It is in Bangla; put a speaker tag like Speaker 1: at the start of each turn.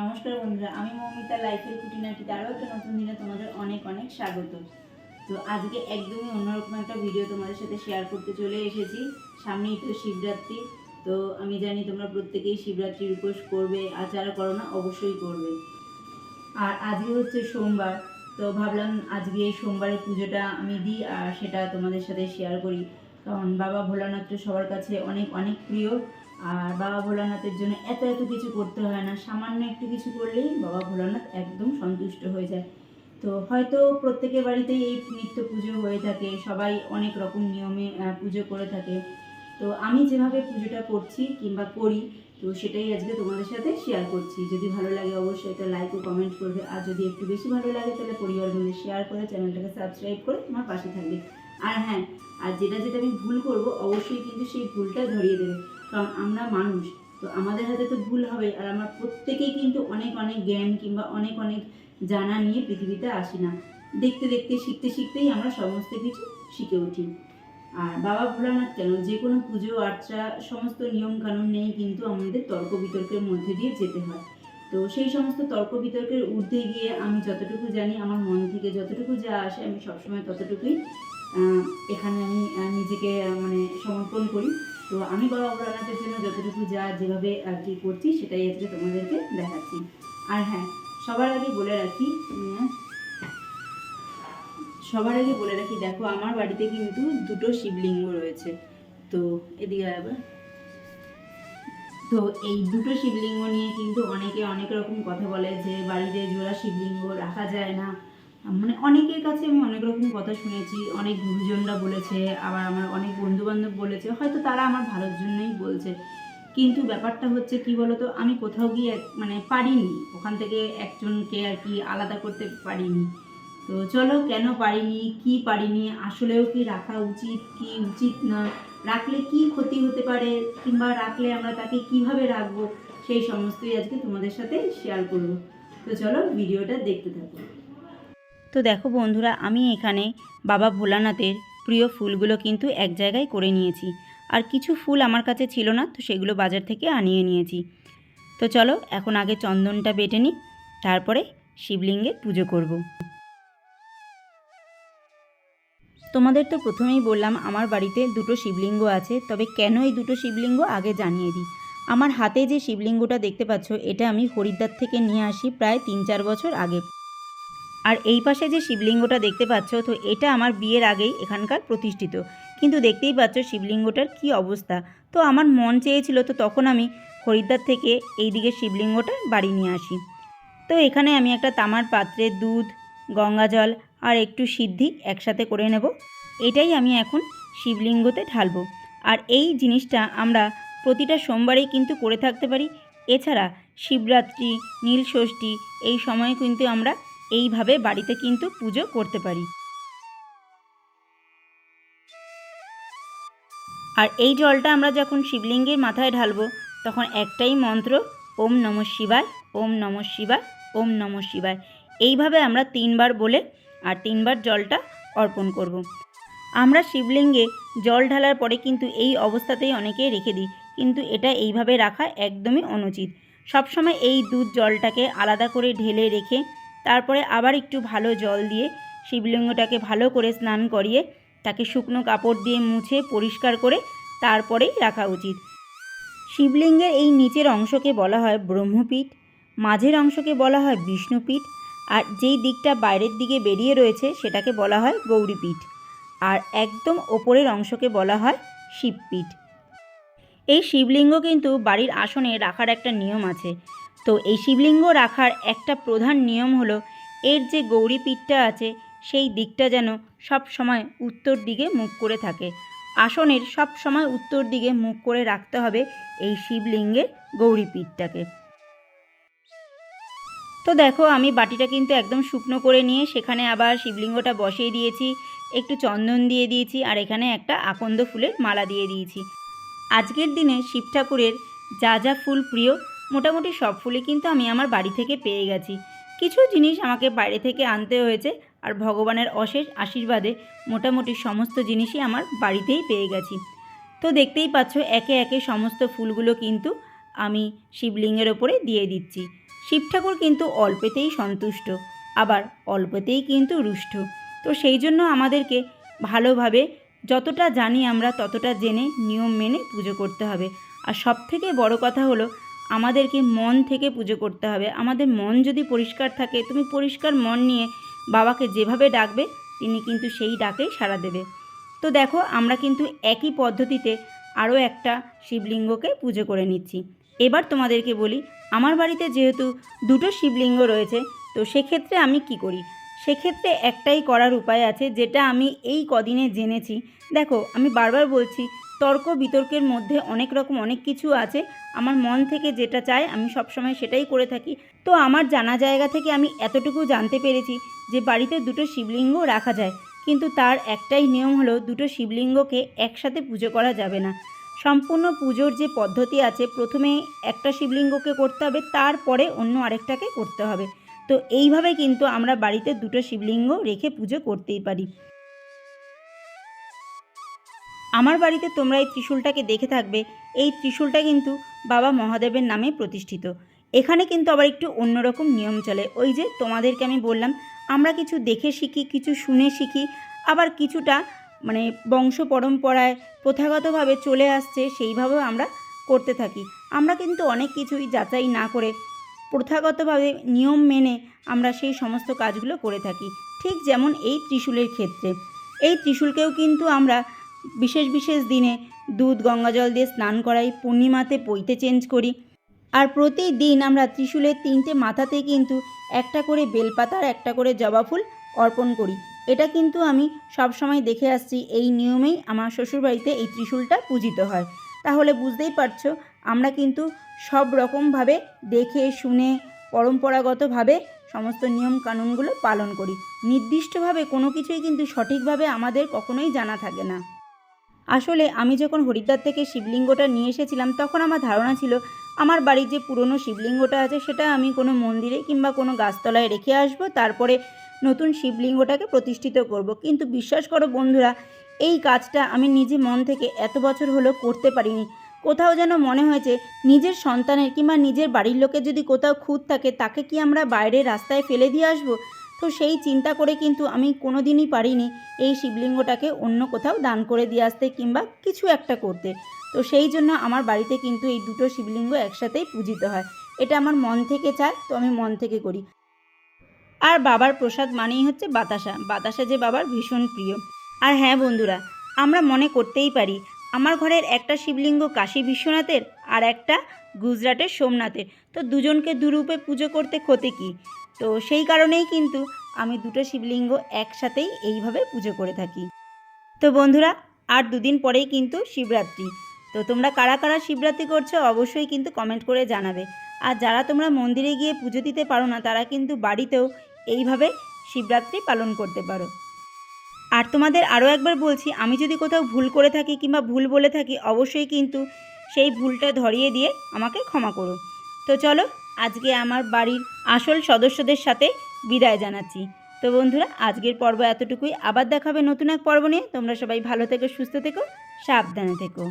Speaker 1: নমস্কার বন্ধুরা, আমি মৌমিতা লাইফের খুঁটিনাটিতে আরও একটা নতুন দিনে তোমাদের অনেক অনেক স্বাগত। তো আজকে একদমই অন্যরকম একটা ভিডিও তোমাদের সাথে শেয়ার করতে চলে এসেছি। সামনেই তো শিবরাত্রি, তো আমি জানি তোমরা প্রত্যেকেই শিবরাত্রির উপোস করবে, আর যারা করো না, অবশ্যই করবে। আর আজকে হচ্ছে সোমবার, তো ভাবলাম আজকে এই সোমবারের পুজোটা আমি দিই, আর সেটা তোমাদের সাথে শেয়ার করি। কারণ বাবা ভোলানাথ তো সবার কাছে অনেক অনেক প্রিয় আর বাবা ভোলানাথের জন্য এত এত কিছু করতে হয় না। সামান্য একটু কিছু করলেই বাবা ভোলানাথ একদম সন্তুষ্ট হয়ে যায়। তো হয়তো প্রত্যেকের বাড়িতেই এই নিত্য পুজো হয়ে থাকে, সবাই অনেক রকম নিয়মে পুজো করে থাকে। তো আমি যেভাবে পুজোটা করছি কিংবা করি, তো সেটাই আজকে তোমাদের সাথে শেয়ার করছি। যদি ভালো লাগে অবশ্যই একটা লাইক ও কমেন্ট করবে। আর যদি একটু বেশি ভালো লাগে, তাহলে পরিবারের মধ্যে শেয়ার করে চ্যানেলটাকে সাবস্ক্রাইব করে তোমার পাশে থাকবে। আর হ্যাঁ আর যেটা যেটা আমি ভুল করব, অবশ্যই কিন্তু সেই ভুলটা ধরিয়ে দেবে। কারণ আমরা মানুষ, তো আমাদের হাতে তো ভুল হবে আর আমরা প্রত্যেকেই কিন্তু অনেক অনেক জ্ঞান কিংবা অনেক অনেক জানা নিয়ে পৃথিবীতে আসি না। দেখতে দেখতে, শিখতে শিখতেই আমরা সমস্ত কিছু শিখে উঠি। আর বাবা ভোলানাথ কেন? যে কোনো পুজো, আর্চা, সমস্ত নিয়ম কানুন নেই কিন্তু আমাদের তর্ক বিতর্কের মধ্যে দিয়ে যেতে হয়। তো সেই সমস্ত তর্ক বিতর্কের ঊর্ধ্বে গিয়ে আমি যতটুকু জানি, আমার মন থেকে যতটুকু যা আসে, আমি সবসময় ততটুকুই এখানে আমি নিজেকে মানে সমর্পণ করি। তো আমি বাবা ভোলানাথের জন্য যতটুকু যা যেভাবে আর কি করছি, সেটাই আজকে তোমাদেরকে দেখাচ্ছি। আর হ্যাঁ সবার আগে বলে রাখি সবার আগে বলে রাখি, দেখো আমার বাড়িতে কিন্তু দুটো শিবলিঙ্গ রয়েছে। তো এদিকে আবার। তো এই দুটো শিবলিঙ্গ নিয়ে কিন্তু অনেকে অনেক রকম কথা বলে যে বাড়িতে জোড়া শিবলিঙ্গ রাখা যায় না। মানে অনেকের কাছে আমি অনেক রকম কথা শুনেছি, অনেক গুরুজনরা বলেছে, আবার আমার অনেক বন্ধু বান্ধব বলেছে, হয়তো তারা আমার ভালোর জন্যই বলছে। কিন্তু ব্যাপারটা হচ্ছে কি বলতো, আমি কোথাও গিয়ে মানে পারিনি, ওখান থেকে একজনকে আর কি আলাদা করতে পারিনি। তো চলো, কেন পারিনি, কি পারিনি, আসলেও কি রাখা উচিত, কি উচিত না, রাখলে কি ক্ষতি হতে পারে, কিংবা রাখলে আমরা তাকে কীভাবে রাখব, সেই সমস্তই আজকে তোমাদের সাথে শেয়ার করব। তো চলো, ভিডিওটা দেখতে থাকো। তো দেখো বন্ধুরা, আমি এখানে বাবা ভোলানাথের প্রিয় ফুলগুলো কিন্তু এক জায়গায় করে নিয়েছি। আর কিছু ফুল আমার কাছে ছিল না, তো সেগুলো বাজার থেকে আনিয়ে নিয়েছি। তো চলো, এখন আগে চন্দনটা বেটে নিই, তারপরে শিবলিঙ্গে পুজো করব। তোমাদের তো প্রথমেই বললাম, আমার বাড়িতে দুটো শিবলিঙ্গ আছে, তবে কেন এই দুটো শিবলিঙ্গ আগে জানিয়ে দিই? আমার হাতে যে শিবলিঙ্গটা দেখতে পাচ্ছ, এটা আমি হরিদ্বার থেকে নিয়ে আসি প্রায় তিন চার বছর আগে। আর এই পাশে যে শিবলিঙ্গটা দেখতে পাচ্ছ, তো এটা আমার বিয়ের আগেই এখানকার প্রতিষ্ঠিত। কিন্তু দেখতেই পাচ্ছ শিবলিঙ্গটার কি অবস্থা। তো আমার মন চেয়েছিল, তো তখন আমি হরিদ্বার থেকে এই দিকে শিবলিঙ্গটা বাড়ি নিয়ে আসি। তো এখানে আমি একটা তামার পাত্রে দুধ, গঙ্গা জল আর একটু সিদ্ধি একসাথে করে নেব। এটাই আমি এখন শিবলিঙ্গতে ঢালবো। আর এই জিনিসটা আমরা প্রতিটা সোমবারেই কিন্তু করে থাকতে পারি। এছাড়া শিবরাত্রি, নীলষষ্ঠী, এই সময় কিন্তু আমরা এইভাবে বাড়িতে কিন্তু পুজো করতে পারি। আর এই জলটা আমরা যখন শিবলিঙ্গের মাথায় ঢালবো, তখন একটাই মন্ত্র, ওম নম শিবায়, ওম নম শিবায়, ওম নম শিবায়। এইভাবে আমরা তিনবার বলে আর তিনবার জলটা অর্পণ করব। আমরা শিবলিঙ্গে জল ঢালার পরে কিন্তু এই অবস্থাতেই অনেকেই রেখে দিই, কিন্তু এটা এইভাবে রাখা একদমই অনুচিত। সবসময় এই দুধ জলটাকে আলাদা করে ঢেলে রেখে তারপরে আবার একটু ভালো জল দিয়ে শিবলিঙ্গটাকে ভালো করে স্নান করিয়ে তাকে শুকনো কাপড় দিয়ে মুছে পরিষ্কার করে তারপরেই রাখা উচিত। শিবলিঙ্গের এই নিচের অংশকে বলা হয় ব্রহ্মপীঠ, মাঝের অংশকে বলা হয় বিষ্ণুপীঠ, আর যেই দিকটা বাইরের দিকে বেরিয়ে রয়েছে সেটাকে বলা হয় গৌরীপীঠ, আর একদম ওপরের অংশকে বলা হয় শিবপীঠ। এই শিবলিঙ্গ কিন্তু বাড়ির আসনে রাখার একটা নিয়ম আছে। তো এই শিবলিঙ্গ রাখার একটা প্রধান নিয়ম হলো, এর যে গৌরীপীঠটা আছে, সেই দিকটা যেন সব সময় উত্তর দিকে মুখ করে থাকে। আসনের সব সময় উত্তর দিকে মুখ করে রাখতে হবে এই শিবলিঙ্গের গৌরীপীঠটাকে তো দেখো, আমি বাটিটা কিন্তু একদম শুকনো করে নিয়ে সেখানে আবার শিবলিঙ্গটা বসিয়ে দিয়েছি, একটু চন্দন দিয়ে দিয়েছি, আর এখানে একটা আকন্দ ফুলের মালা দিয়ে দিয়েছি। আজকের দিনে শিব ঠাকুরের যা যা ফুল প্রিয় মোটামুটি সব ফুলই কিন্তু আমি আমার বাড়ি থেকে পেয়ে গেছি। কিছু জিনিস আমাকে বাইরে থেকে আনতে হয়েছে আর ভগবানের অশেষ আশীর্বাদে মোটামুটি সমস্ত জিনিসই আমার বাড়িতেই পেয়ে গেছি। তো দেখতেই পাচ্ছ একে একে সমস্ত ফুলগুলো কিন্তু আমি শিবলিঙ্গের ওপরে দিয়ে দিচ্ছি। শিব ঠাকুর কিন্তু অল্পেতেই সন্তুষ্ট, আবার অল্পতেই কিন্তু রুষ্ট। তো সেই জন্য আমাদেরকে ভালোভাবে যতটা জানি আমরা ততটা জেনে নিয়ম মেনে পুজো করতে হবে। আর সব থেকে বড় কথা হলো আমাদেরকে মন থেকে পুজো করতে হবে। আমাদের মন যদি পরিষ্কার থাকে, তুমি পরিষ্কার মন নিয়ে বাবাকে যেভাবে ডাকবে, তিনি কিন্তু সেই ডাকেই সাড়া দেবে। তো দেখো, আমরা কিন্তু একই পদ্ধতিতে আরও একটা শিবলিঙ্গকে পুজো করে নিচ্ছি। এবার তোমাদেরকে বলি, আমার বাড়িতে যেহেতু দুটো শিবলিঙ্গ রয়েছে, তো সেক্ষেত্রে আমি কি করি? সেক্ষেত্রে একটাই করার উপায় আছে, যেটা আমি এই কদিনে জেনেছি। দেখো, আমি বারবার বলছি, তর্ক বিতর্কের মধ্যে অনেক রকম অনেক কিছু আছে। আমার মন থেকে যেটা চায় আমি সবসময় সেটাই করে থাকি। তো আমার জানা জায়গা থেকে আমি এতটুকু জানতে পেরেছি যে, বাড়িতে দুটো শিবলিঙ্গ রাখা যায়। কিন্তু তার একটাই নিয়ম হলো, দুটো শিবলিঙ্গকে একসাথে পুজো করা যাবে না। সম্পূর্ণ পুজোর যে পদ্ধতি আছে, প্রথমে একটা শিবলিঙ্গকে করতে হবে, তারপরে অন্য আরেকটাকে করতে হবে। তো এইভাবে কিন্তু আমরা বাড়িতে দুটো শিবলিঙ্গ রেখে পুজো করতেই পারি। আমার বাড়িতে তোমরা এই ত্রিশূলটাকে দেখে থাকবে। এই ত্রিশূলটা কিন্তু বাবা মহাদেবের নামে প্রতিষ্ঠিত। এখানে কিন্তু আবার একটু অন্যরকম নিয়ম চলে। ওই যে তোমাদেরকে আমি বললাম, আমরা কিছু দেখে শিখি, কিছু শুনে শিখি, আবার কিছুটা মানে বংশ পরম্পরায় প্রথাগতভাবে চলে আসছে, সেইভাবেও আমরা করতে থাকি। আমরা কিন্তু অনেক কিছুই যাচাই না করে প্রথাগতভাবে নিয়ম মেনে আমরা সেই সমস্ত কাজগুলো করে থাকি, ঠিক যেমন এই ত্রিশূলের ক্ষেত্রে। এই ত্রিশূলকেও কিন্তু আমরা বিশেষ বিশেষ দিনে দুধ, গঙ্গা জল দিয়ে স্নান করাই, পূর্ণিমাতে পইতে চেঞ্জ করি। আর প্রতিদিন আমরা ত্রিশূলের তিনটে মাথাতে কিন্তু একটা করে বেলপাতার একটা করে জবা ফুল অর্পণ করি। এটা কিন্তু আমি সব সময় দেখে আসছি, এই নিয়মেই আমার শ্বশুরবাড়িতে এই ত্রিশূলটা পূজিত হয়। তাহলে বুঝতেই পারছ, আমরা কিন্তু সব রকমভাবে দেখে, শুনে, পরম্পরাগতভাবে সমস্ত নিয়ম কানুনগুলো পালন করি নির্দিষ্টভাবে কোনো কিছুই কিন্তু সঠিকভাবে আমাদের কখনোই জানা থাকে না আসলে আমি যখন হরিদ্বার থেকে শিবলিঙ্গটা নিয়ে এসেছিলাম, তখন আমার ধারণা ছিল, আমার বাড়ির যে পুরনো শিবলিঙ্গটা আছে, সেটা আমি কোনো মন্দিরে কিংবা কোনো গাছতলায় রেখে আসব, তারপরে নতুন শিবলিঙ্গটাকে প্রতিষ্ঠিত করব। কিন্তু বিশ্বাস করো বন্ধুরা এই কাজটা আমি নিজে মন থেকে এত বছর হলো করতে পারিনি। কোথাও যেন মনে হয়েছে, নিজের সন্তানের কিংবা নিজের বাড়ির লোকের যদি কোথাও খুঁত থাকে, তাকে কি আমরা বাইরে রাস্তায় ফেলে দিয়ে আসব? তো সেই চিন্তা করে কিন্তু আমি কোনো দিনই পারিনি এই শিবলিঙ্গটাকে অন্য কোথাও দান করে দিয়ে আসতে কিংবা কিছু একটা করতে। তো সেই জন্য আমার বাড়িতে কিন্তু এই দুটো শিবলিঙ্গ একসাথেই পূজিত হয়। এটা আমার মন থেকে চায়, তো আমি মন থেকে করি। আর বাবার প্রসাদ মানেই হচ্ছে বাতাসা। বাতাসা যে বাবার ভীষণ প্রিয়। আর হ্যাঁ বন্ধুরা, আমরা মনে করতেই পারি আমার ঘরের একটা শিবলিঙ্গ কাশী বিশ্বনাথের আর একটা গুজরাটের সোমনাথের। তো দুজনকে দুরূপে পুজো করতে ক্ষতি কী? তো সেই কারণেই কিন্তু আমি দুটো শিবলিঙ্গ একসাথেই এইভাবে পুজো করে থাকি। তো বন্ধুরা, আর দুদিন পরেই কিন্তু শিবরাত্রি। তো তোমরা কারা কারা শিবরাত্রি করছ অবশ্যই কিন্তু কমেন্ট করে জানাবে। আর যারা তোমরা মন্দিরে গিয়ে পুজো দিতে পারো না, তারা কিন্তু বাড়িতেও এইভাবে শিবরাত্রি পালন করতে পারো। আর তোমাদের আরও একবার বলছি, আমি যদি কোথাও ভুল করে থাকি কিংবা ভুল বলে থাকি, অবশ্যই কিন্তু সেই ভুলটা ধরিয়ে দিয়ে আমাকে ক্ষমা করো। তো চলো, আজকে আমার বাড়ির আসল সদস্যদের সাথে বিদায় জানাচ্ছি। তো বন্ধুরা, আজকের পর্ব এতটুকুই। আবার দেখাবে নতুন এক পর্ব নিয়ে। তোমরা সবাই ভালো থেকো, সুস্থ থেকো, সাবধানে থেকো।